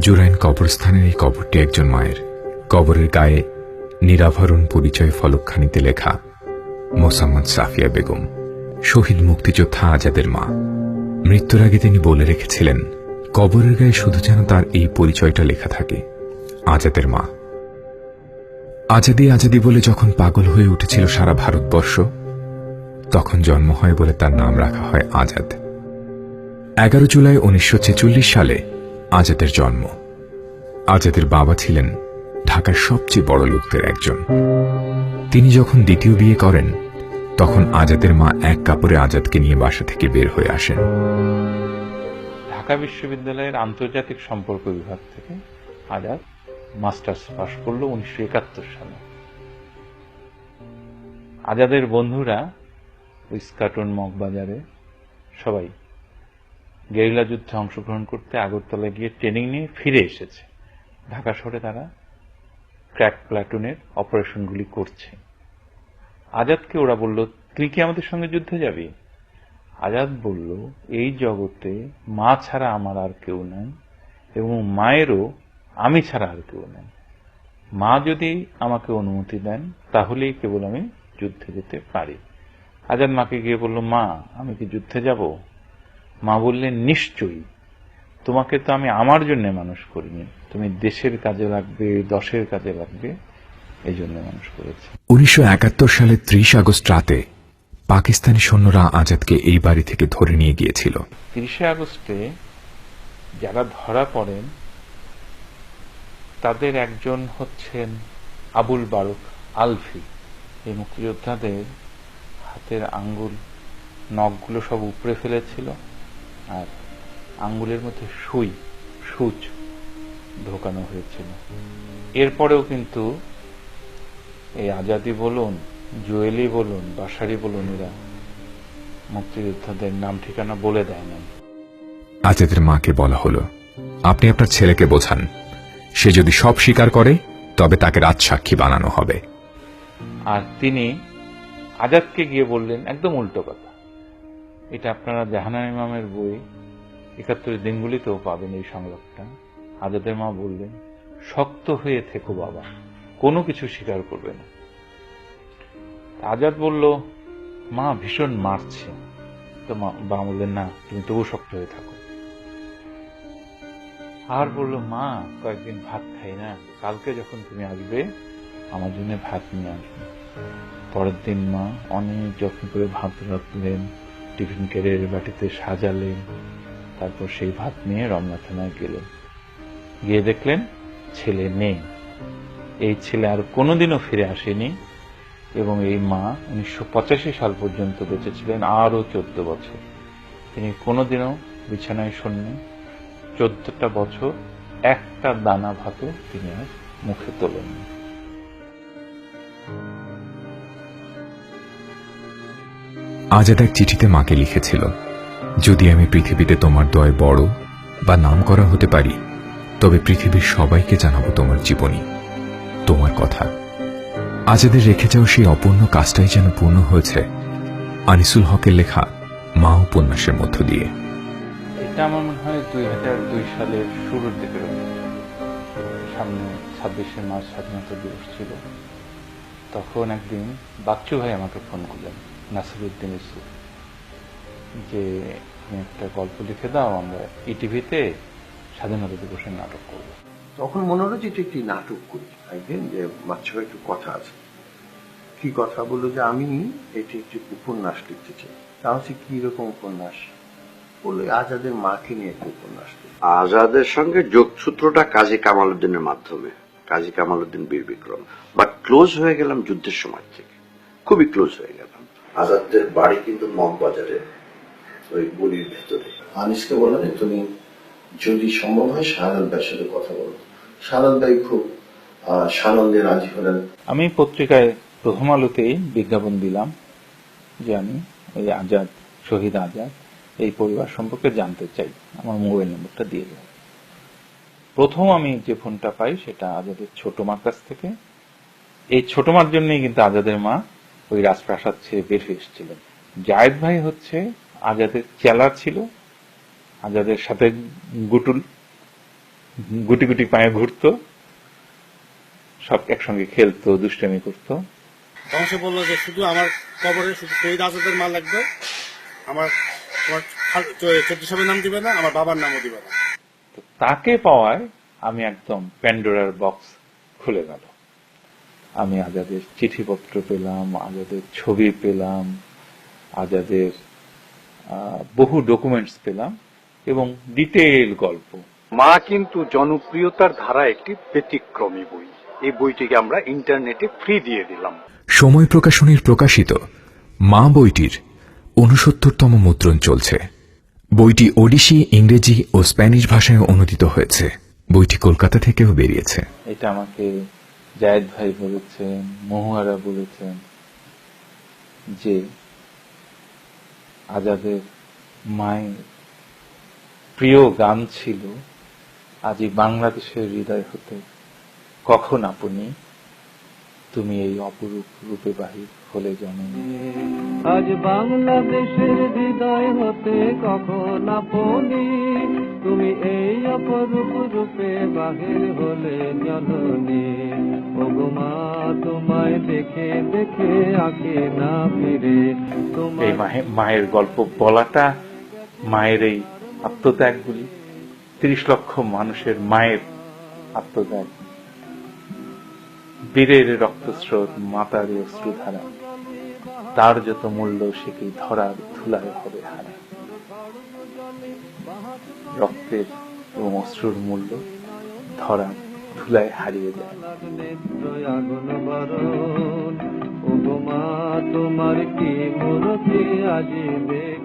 জুরাইন কবরস্থানের এই কবরটি একজন মায়ের। কবরের গায়ে নিরাভরণ পরিচয় ফলকখানিতে লেখা, মোসাম্মদ সাফিয়া বেগম, শহীদ মুক্তিযোদ্ধা আজাদের মা। মৃত্যুর আগে তিনি বলে রেখেছিলেন, কবরের গায়ে শুধু যেন তার এই পরিচয়টা লেখা থাকে, আজাদের মা। আজাদি আজাদি বলে যখন পাগল হয়ে উঠেছিল সারা ভারতবর্ষ, তখন জন্ম হয় বলে তার নাম রাখা হয় আজাদ। এগারো জুলাই উনিশশো ছেচল্লিশ সালে আজাদের জন্ম। আজাদের বাবা ছিলেন ঢাকার সবচেয়ে বড় লোকদের একজন। তিনি যখন দ্বিতীয় বিয়ে করেন, তখন আজাদের মা এক কাপড়ে আজাদকে নিয়ে বাসা থেকে বের হয়ে আসেন। ঢাকা বিশ্ববিদ্যালয়ের আন্তর্জাতিক সম্পর্ক বিভাগ থেকে আজাদ মাস্টার্স পাশ করল উনিশশো একাত্তর সালে। আজাদের বন্ধুরা ইস্কাটন মগবাজারে সবাই গেরিলা যুদ্ধে অংশগ্রহণ করতে আগরতলা গিয়ে ট্রেনিং নিয়ে ফিরে এসেছে। ঢাকা শহরে তারা ক্র্যাক প্লাটুনের অপারেশনগুলি করছে। আজাদকে ওরা বলল, তুই কি আমাদের সঙ্গে যুদ্ধে যাবি? আজাদ বলল, এই জগতে মা ছাড়া আমার আর কেউ নেই এবং মায়েরও আমি ছাড়া আর কেউ নেই। মা যদি আমাকে অনুমতি দেন, তাহলেই কেবল আমি যুদ্ধে যেতে পারি। আজাদ মাকে গিয়ে বলল, মা, আমি কি যুদ্ধে যাব? মা বললেন নিশ্চয়ই। তোমাকে তো আমি আমার জন্য মানুষ করিনি। তুমি দেশের কাজে লাগবে দশের কাজে লাগবে এই জন্য মানুষ করেছে। উনিশশো সালের ত্রিশ আগস্ট রাতে পাকিস্তানি সৈন্যরা আজাদকে এই বাড়ি থেকে ধরে নিয়ে গিয়েছিল। তিরিশে আগস্টে যারা ধরা পড়েন তাদের একজন হচ্ছেন আবুল বারুক আলফি। এই মুক্তিযোদ্ধাদের হাতের আঙ্গুল নখগুলো সব উপড়ে ফেলেছিল। আর আঙ্গুলের মধ্যে সুই সূচ ঢোকানো হয়েছিল। এরপরেও কিন্তু এই আজাদি বলুন জুয়েলি বলুন বাসারি বলুন এরা মুক্তিযোদ্ধাদের নাম ঠিকানা বলে দেয় না আজাদের মাকে বলা হলো আপনি আপনার ছেলেকে বোঝান। সে যদি সব স্বীকার করে তবে তাকে রাজসাক্ষী বানানো হবে। আর তিনি আজাদকে গিয়ে বললেন একদম উল্টো কথা। এটা আপনারা জাহানার ইমামের বই একাত্তরের দিনগুলিতেও পাবেন এই সংলাপটা। আজাদের মা বললেন, শক্ত হয়ে থেকো বাবা, কোনো কিছু স্বীকার করবে না। আজাদ বলল, মা ভীষণ মারছে। তো মা বললেন, না, তুমি তবু শক্ত হয়ে থাকো। আর বলল, মা, কয়েকদিন ভাত খাই না, কালকে যখন তুমি আসবে, আমার জন্য ভাত নিয়ে আসবে। পরের দিন মা অনেক যত্ন করে ভাত রাখলেন টিফিন কেড়ের বাটিতে সাজালেন। তারপর সেই ভাত নিয়ে রমনা থানায় গেলেন। গিয়ে দেখলেন ছেলে নেই। এই ছেলে আর কোনোদিনও ফিরে আসেনি এবং এই মা উনিশশো পঁচাশি সাল পর্যন্ত বেঁচে ছিলেন আরও চোদ্দ বছর। তিনি কোনোদিনও বিছানায় শূন্যে চোদ্দটা বছর একটা দানা ভাতও তিনি আর মুখে তোলেননি। আজাদ এক চিঠিতে মাকে লিখেছিল, যদি আমি পৃথিবীতে তোমার দয় বড় বা নাম করা হতে পারি, তবে পৃথিবীর সবাইকে জানাব তোমার জীবনী, তোমার কথা। আজাদের রেখে যাওয়া সেই অপূর্ণ কাজটাই যেন পূর্ণ হয়েছে। আনিসুল হকের লেখা মা উপন্যাসের মধ্য দিয়ে। এটা আমার মনে হয় দুই হাজার দুই সালের শুরুর দিকে, সামনে ছাব্বিশে মার্চ স্বাধীনতা দিবস ছিল। তখন একদিন বাচ্চু ভাই আমাকে ফোন করলেন। নাসিরুদ্দিন ইসু যে তুমি একটা গল্প লিখে দাও আমরা ইটিভিতে স্বাধীনতা দিবসের নাটক করব। তখন মনে হলো যে এটা একটি নাটক করি। একদিন যে বাচ্চা একটু কথা আছে। কি কথা বলল যে আমি এটি একটি উপন্যাস লিখতে চাই। তা হচ্ছে কি রকম উপন্যাস? বলল আজাদের মাকে নিয়ে একটি উপন্যাস। আজাদের সঙ্গে যোগসূত্রটা কাজী কামাল উদ্দিনের মাধ্যমে কাজী কামাল উদ্দিন বীর বিক্রম বাট ক্লোজ হয়ে গেলাম যুদ্ধের সময় থেকে। খুবই ক্লোজ হয়ে আজাদের বাড়ি কিন্তু মগবাজারে ওই গলির ভেতরে। আনিসকে বললেন তুমি যদি সম্ভব হয় শাহাদ ভাইয়ের সাথে কথা বলো। শাহাদ ভাই খুব সানন্দে রাজি হলেন। আমি পত্রিকায় প্রথম আলোতেই বিজ্ঞাপন দিলাম যে আমি এই আজাদ শহীদ আজাদ এই পরিবার সম্পর্কে জানতে চাই। আমার মোবাইল নম্বরটা দিয়ে দেব প্রথম আমি যে ফোনটা পাই সেটা আজাদের ছোট মার কাছ থেকে। এই ছোট মার জন্যই কিন্তু আজাদের মা ওই রাজপ্রাসাদ ছেড়ে বের হয়ে এসেছিলেন। জায়েদ ভাই হচ্ছে আজাদের চেলা ছিল আজাদের সাথে গুটুল গুটি গুটি পায়ে ঘুরতো সব একসঙ্গে খেলতো দুষ্টামি করতো। তখন সে বলল যে শুধু আমার কবরে শুধু শহীদ আজাদের মা লাগবে আমার চোদ্দ সাহেবের নাম দিবে না আমার বাবার নামও দিবে না। তাকে পাওয়ায় আমি একদম প্যান্ডোরার বক্স খুলে গেল। আমি আজাদের চিঠিপত্র পেলাম আজাদের ছবি পেলাম আজাদের বহু ডকুমেন্টস পেলাম এবং ডিটেল গল্প। মা কিন্তু জনপ্রিয়তার ধারা একটি ব্যতিক্রমী বই। এই বইটিকে আমরা ইন্টারনেটে ফ্রি দিয়ে দিলাম। সময় প্রকাশনীর প্রকাশিত মা বইটির উনসত্তরতম মুদ্রণ চলছে। বইটি ওডিসি ইংরেজি ও স্প্যানিশ ভাষায় অনুদিত হয়েছে। বইটি কলকাতা থেকেও বেরিয়েছে। এটা আমাকে জায়েদ ভাই বলেছেন, মহুয়ারা বলেছেন যে আজাদের মায়ের প্রিয় গান ছিল, আজি বাংলাদেশের হৃদয় হতে কখন আপনি তুমি এই অপরূপ রূপে বাহির হলে জননী। আজ বাংলাদেশের হৃদয় হতে কখন আপনি? তুমি এই অপরূপ রূপে বাহির হলে জননী। ওগোমা তোমায় দেখে দেখে আগে না ফিরে। এই তোমার মায়ের গল্প বলাটা মায়ের এই আত্মত্যাগগুলি। তিরিশ লক্ষ মানুষের মায়ের আত্মত্যাগ। বীরের রক্তস্রোত মাতার অশ্রুধারা তার যত মূল্য সে কি ধরার ধুলায় হবে হারা। রক্তের এবং অশ্রুর মূল্য ধরার ধুলায় হারিয়ে যায়। তোমার কি মূর্তি আজি দেখে